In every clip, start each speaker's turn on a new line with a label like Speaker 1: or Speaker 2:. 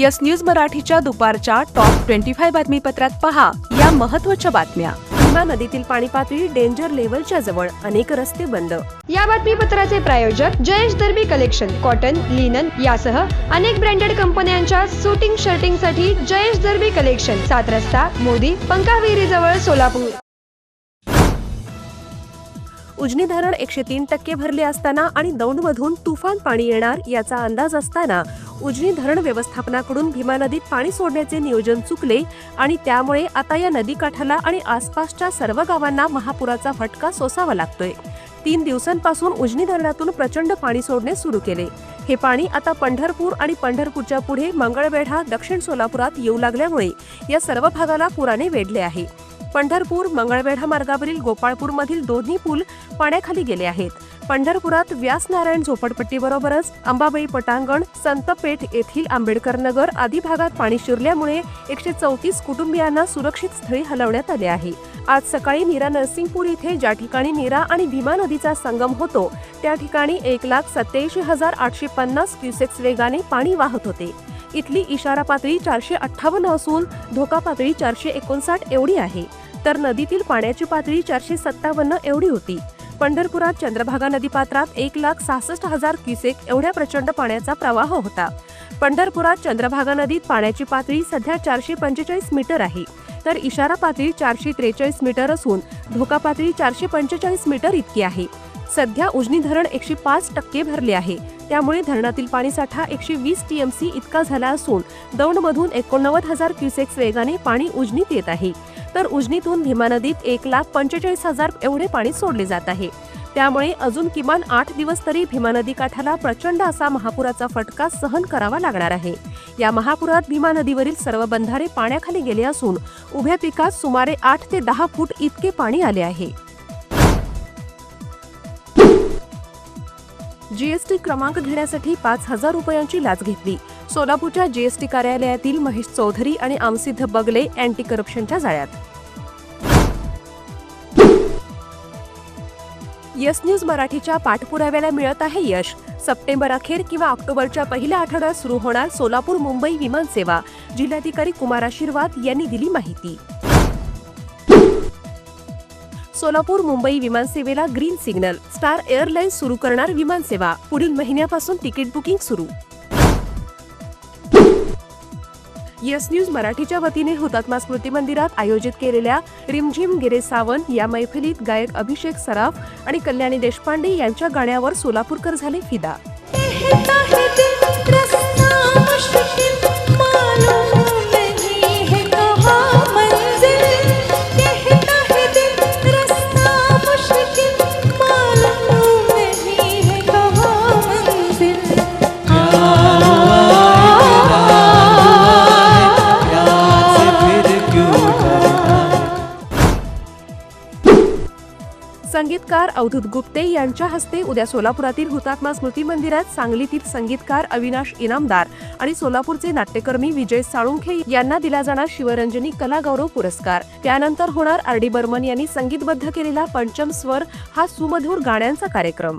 Speaker 1: Yes News मराठीच्या दुपारच्या top twenty five बातमीपत्रात पहा या महत्त्वाच्या बातम्या. भीमा नदीतील पाणी पातळी डेंजर लेवलच्या जवळ अनेक रस्ते बंद.
Speaker 2: या बातमीपत्राचे प्रायोजक Jayesh Darbi collection cotton linen यासह अनेक ब्रँडेड कंपन्यांच्या सुटिंग शर्टिंगसाठी जयेश दर्बी कलेक्शन सात रस्ता मोदी पंकाविहिरी जवळ सोलापूर.
Speaker 1: उजनी धरण एकशे तीन टक्के भरले असताना आणि दौंडमधून तुफान पाणी येणार याचा अंदाज असताना उजनी धरण व्यवस्थापनाकडून भीमा नदीत पाणी सोडण्याचे नियोजन चुकले आणि त्यामुळे आता या नदीकाठाला आणि आसपासच्या सर्व गावांना महापुराचा फटका सोसावा लागतोय. तीन दिवसांपासून उजनी धरणातून प्रचंड पाणी सोडणे सुरू केले. हे पाणी आता पंढरपूर आणि पंढरपूरच्या पुढे मंगळवेढा दक्षिण सोलापुरात येऊ लागल्यामुळे या सर्व भागाला पुराने वेढले आहे. पंढरपूर मंगळवेढा मार्गावरील गोपाळपूरमधील दोन्ही पूल पाण्याखाली गेले आहेत. पंढरपुरात व्यासनारायण झोपडपट्टीबरोबरच अंबाबाई पटांगण संतपेठ येथील आंबेडकर नगर आदी भागात पाणी शिरल्यामुळे एकशे चौतीस कुटुंबियांना सुरक्षित स्थळी हलवण्यात आले आहे. आज सकाळी नीरा नरसिंगपूर इथे ज्या ठिकाणी नीरा आणि भीमा नदीचा संगम होतो त्या ठिकाणी एक लाख सत्याऐंशी हजार आठशे पन्नास क्युसेक्स वेगाने पाणी वाहत होते. इथली इशारा पातळी चारशे अठ्ठावन्न असून धोका पातळी चारशे एकोणसाठ एवढी आहे. तर नदीतील पाण्याची पातळी चारशे सत्तावन्न एवढी होती. पंढरपुरात चंद्रभागा नदीपात्रात एक लाख सहासष्ट हजार क्युसेक एवढ्या प्रचंड पाण्याचा प्रवाह होता. पंढरपुरात चंद्रभागा नदीत पाण्याची पातळी सध्या चारशे पंचेचाळीस मीटर आहे. तर इशारा पातळी चारशे त्रेचाळीस मीटर असून धोका पातळी चारशे पंचेचाळीस मीटर इतकी आहे. सध्या उजनी धरण एकशे पाच टक्के भरले आहे. त्यामुळे धरणातील पाणीसाठा एकशे वीस टीएमसी इतका झाला असून दौंडमधून एकोणनव्वद हजार क्युसेक्स वेगाने पाणी उजनीत येत आहे. तर उजनीतून भीमा नदीत एक लाख पंचेचाळीस हजार एवढे पाणी सोडले जात आहे. त्यामुळे अजून किमान आठ दिवस तरी भीमा नदी काठाला प्रचंड असा महापुराचा फटका सहन करावा लागणार आहे. या महापुरात भीमा नदीवरील सर्व बंधारे पाण्याखाली गेले असून उभ्या पिकात सुमारे आठ ते दहा फूट इतके पाणी आले आहे. जीएसटी क्रमांक घेण्यासाठी पाच हजार रुपयांची लाच घेतली. सोलापूरच्या जीएसटी कार्यालयातील महेश चौधरी आणि आमसिद्ध बगले अँटी करप्शनच्या जाळ्यात. यस न्यूज मराठीच्या पाठपुराव्याला मिळत आहे यश. सप्टेंबर अखेर किंवा ऑक्टोबरच्या पहिल्या आठवड्यात सुरू होणार सोलापूर मुंबई विमान सेवा जिल्हाधिकारी कुमार आशीर्वाद यांनी दिली माहिती. सोलापूर मुंबई विमानसेवेला ग्रीन सिग्नल स्टार एअरलाइन्स सुरू करणार विमानसेवा पुढील महिन्यापासून तिकीट बुकिंग सुरू. यस न्यूज मराठीच्या वतीने हुतात्मा स्मृती मंदिरात आयोजित केलेल्या रिमझिम गिरे सावन या मैफिलीत गायक अभिषेक सराफ आणि कल्याणी देशपांडे यांच्या गाण्यावर सोलापूरकर झाले फिदा. अवधूत गुप्ते यांच्या हस्ते उद्या सोलापुरातील हुतात्मा स्मृती मंदिरात सांगलीतील संगीतकार अविनाश इनामदार आणि सोलापूरचे नाट्यकर्मी विजय साळुंखे यांना दिला जाणार शिवरंजनी कला गौरव पुरस्कार. त्यानंतर होणार आर डी बर्मन यांनी संगीतबद्ध केलेला पंचम स्वर हा सुमधुर गाण्यांचा कार्यक्रम.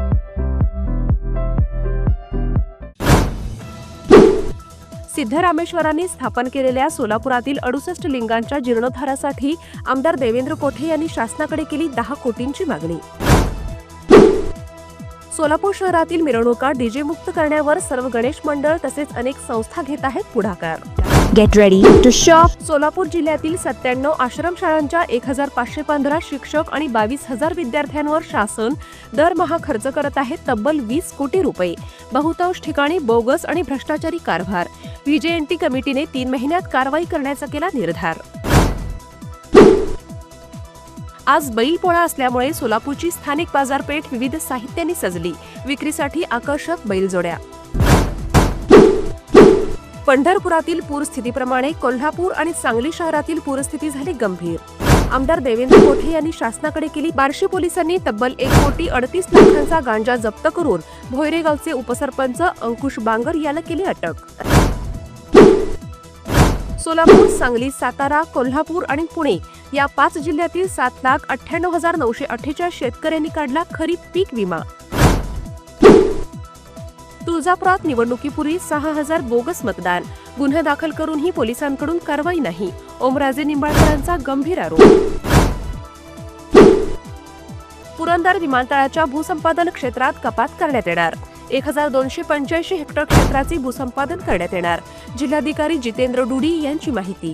Speaker 1: सिद्धरामेश्वरांनी स्थापन केलेल्या सोलापुरातील अडुसष्ट लिंगांच्या जीर्णोद्धारासाठी आमदार देवेंद्र कोठे यांनी शासनाकडे केली दहा कोटींची मागणी. सोलापूर शहरातील मिरवणुका डीजेमुक्त करण्यावर सर्व गणेश मंडळ तसेच अनेक संस्था घेत आहेत पुढाकार.
Speaker 3: Get ready to shop
Speaker 1: Solapur जिल्ह्यातील सत्त्याण्णव आश्रमशाळांच्या एक हजार पाचशे पंधरा शिक्षक आणि बावीस हजार विद्यार्थ्यांवर शासन दरमहा खर्च करत आहे तब्बल वीस कोटी रुपये. बहुतांश ठिकाणी बोगस आणि भ्रष्टाचारी कारभार. व्हीजेएनटी कमिटीने तीन महिन्यात कारवाई करण्याचा केला निर्धार. आज बैलपोळा असल्यामुळे सोलापूरची स्थानिक बाजारपेठ विविध साहित्याने सजली. विक्रीसाठी आकर्षक बैलजोड्या. पंढरपुरातील पूरस्थितीप्रमाणे कोल्हापूर आणि सांगली शहरातील पूरस्थिती झाली गंभीर. आमदार देवेंद्र कोठे यांनी शासनाकडे केली बार्शी पोलिसांनी तब्बल एक कोटी अडतीस लाखांचा गांजा जप्त करून भोयरेगावचे उपसरपंच अंकुश बांगर याला केली अटक. सोलापूर सांगली सातारा कोल्हापूर आणि पुणे या पाच जिल्ह्यातील सात लाख अठ्ठ्याण्णव हजार नऊशे अठ्ठेचाळीस शेतकऱ्यांनी काढला खरीप पीक विमा. तुळजापुरात निवडणुकीपूर्वी सहा हजार बोगस मतदान. गुन्हा दाखल करूनही पोलिसांकडून कारवाई नाही. ओमराजे निंबाळकरांचा गंभीर आरोप. पुरंदर विमानतळाच्या भूसंपादन क्षेत्रात कपात करण्यात येणार. एक हजार दोनशे पंच्याऐंशी हेक्टर क्षेत्राचे भूसंपादन करण्यात येणार. जिल्हाधिकारी जितेंद्र डुडी यांची माहिती.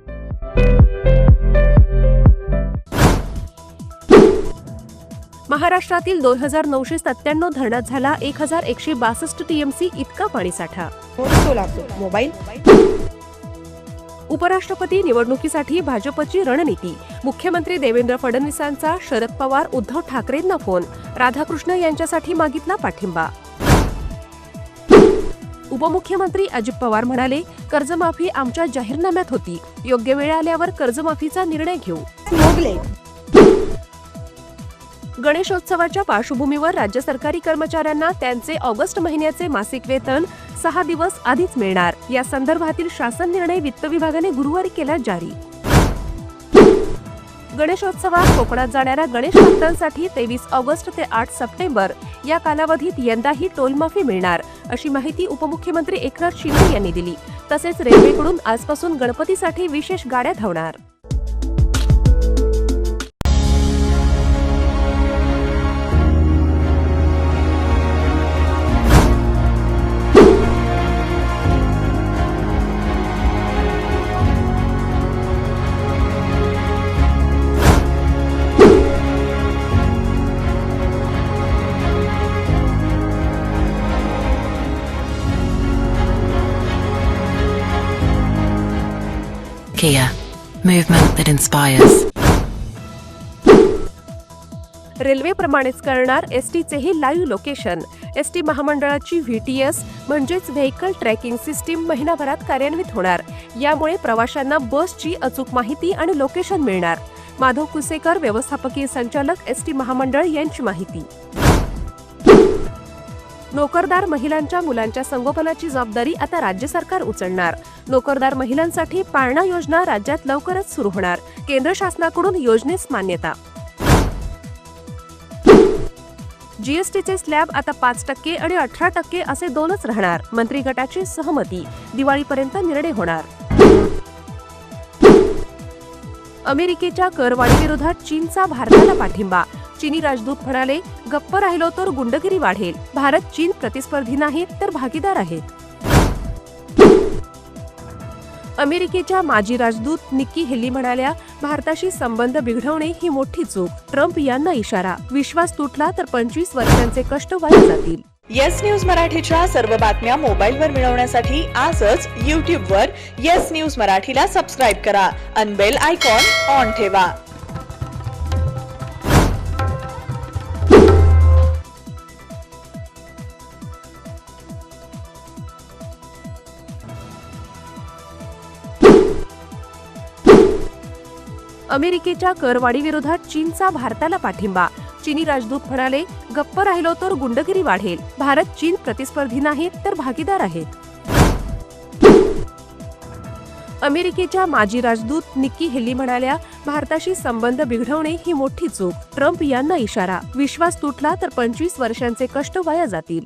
Speaker 1: महाराष्ट्रातील दोन हजार नऊशे सत्त्याण्णव धरणात झाला एक हजार एकशे बासष्ट टीएमसी इतका पाणीसाठा.
Speaker 2: सोलापूर मोबाईल.
Speaker 1: उपराष्ट्रपती निवडणुकीसाठी भाजपची रणनीती. मुख्यमंत्री देवेंद्र फडणवीसांचा शरद पवार उद्धव ठाकरेंना फोन. राधाकृष्ण यांच्यासाठी मागितला पाठिंबा. उपमुख्यमंत्री अजित पवार म्हणाले कर्जमाफी आमच्या जाहीरनाम्यात होती. योग्य वेळ आल्यावर कर्जमाफीचा निर्णय घेऊ. गणेशोत्सवाच्या पार्श्वभूमीवर राज्य सरकारी कर्मचाऱ्यांना त्यांचे ऑगस्ट महिन्याचे मासिक वेतन सहा दिवस आधीच मिळणार. या संदर्भातील शासन निर्णय वित्त विभागाने गुरुवारी केला जारी. गणेशोत्सवात कोकणात जाणाऱ्या गणेश भक्तांसाठी तेवीस ऑगस्ट ते आठ सप्टेंबर या कालावधीत यंदाही टोलमाफी मिळणार अशी माहिती उपमुख्यमंत्री एकनाथ शिंदे यांनी दिली. तसेच रेल्वेकडून आजपासून गणपतीसाठी विशेष गाड्या धावणार.
Speaker 4: Kia, movement that inspires.
Speaker 1: रेल्वेप्रमाणेच करणार एस टीचेही लाईव्ह लोकेशन एस टी महामंडळाची व्ही टी एस म्हणजेच व्हेकल ट्रॅकिंग सिस्टीम महिनाभरात कार्यान्वित होणार. यामुळे प्रवाशांना बसची अचूक माहिती आणि लोकेशन मिळणार. माधव कुसेकर व्यवस्थापकीय संचालक एस टी महामंडळ यांची माहिती. नोकरदार महिलांच्या मुलांच्या संगोपनाची जबाबदारी आता राज्य सरकार उचलणार. नोकरदार महिलांसाठी पाळणा योजना राज्यात लवकरच सुरू होणार. केंद्र शासनाकडून योजनेस मान्यता. जीएसटीचे स्लॅब आता पाच टक्के आणि अठरा टक्के असे दोनच राहणार. मंत्री गटाची सहमती. दिवाळीपर्यंत निर्णय होणार. अमेरिकेच्या करवाढीविरोधात चीनचा भारताला पाठिंबा. चीनी राजदूत म्हणाले गप्प राहिलो तर गुंडगिरी वाढेल. भारत चीन प्रतिस्पर्धी नाहीत तर भागीदार आहेत अमेरिकेच्या माजी राजदूत निक्की हेली म्हणाल्या भारताशी संबंध बिघडवणे ही मोठी चूक. ट्रम्प यांना इशारा. विश्वास तुटला तर पंचवीस वर्षांचे कष्ट वाया जातील.
Speaker 5: येस न्यूज मराठीच्या सर्व बातम्या मोबाईलवर मिळवण्यासाठी आजच यूट्यूबवर येस न्यूज मराठीला सबस्क्राईब करा. अनबेल आयकॉन ऑन ठेवा.
Speaker 1: अमेरिकेच्या करवाढीविरोधात चीनचा भारताला पाठिंबा. चीनी राजदूत म्हणाले गप्प राहिलो तर गुंडगिरी वाढेल. भारत चीन प्रतिस्पर्धी नाहीत तर भागीदार आहेत अमेरिकेच्या माजी राजदूत निक्की हेली म्हणाल्या भारताशी संबंध बिघडवणे ही मोठी चूक. ट्रम्प यांना इशारा. विश्वास तुटला तर पंचवीस वर्षांचे कष्ट वाया जातील.